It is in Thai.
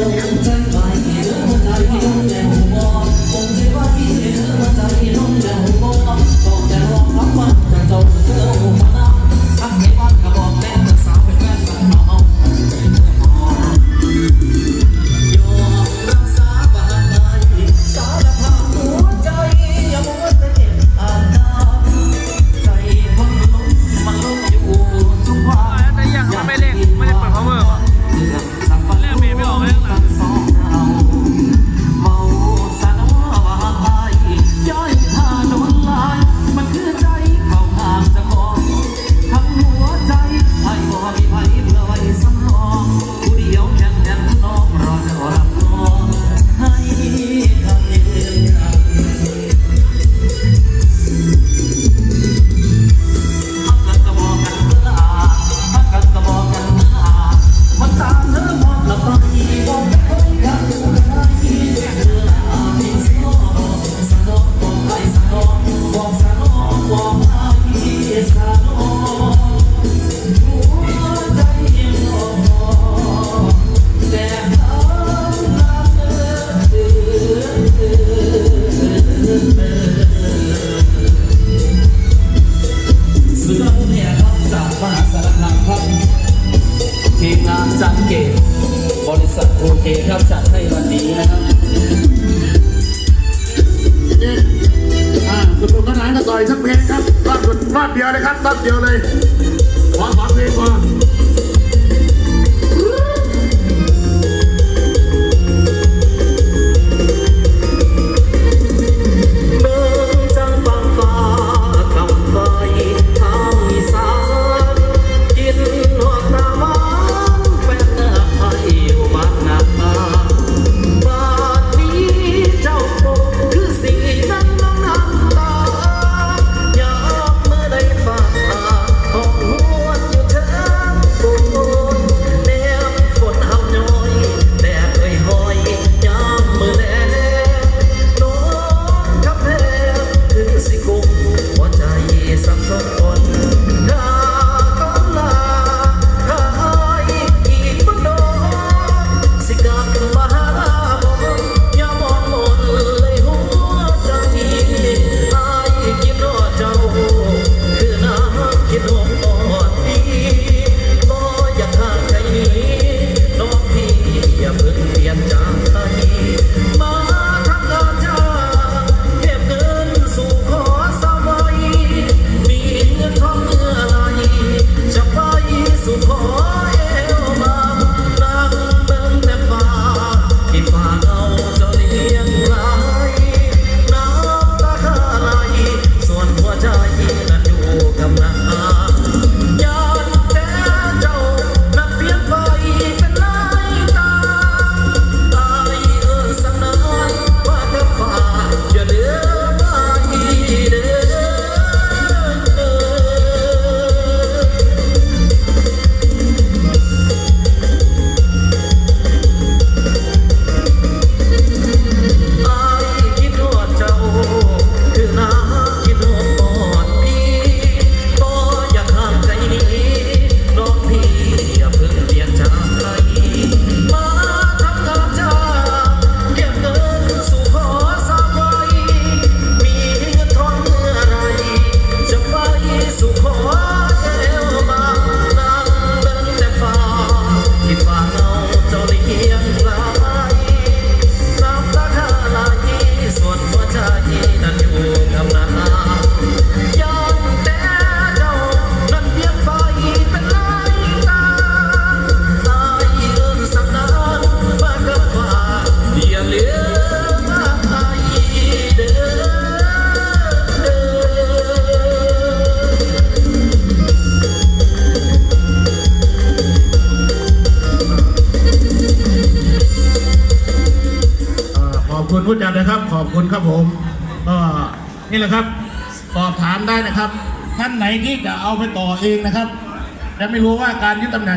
Oh, Tắt! ัดนะครับ ขอบคุณครับผมก็นี่แหละครับสอบถามได้นะครับ ท่านไหนที่จะเอาไปต่อเองนะครับและไม่รู้ว่าการยึดตำแหน่ง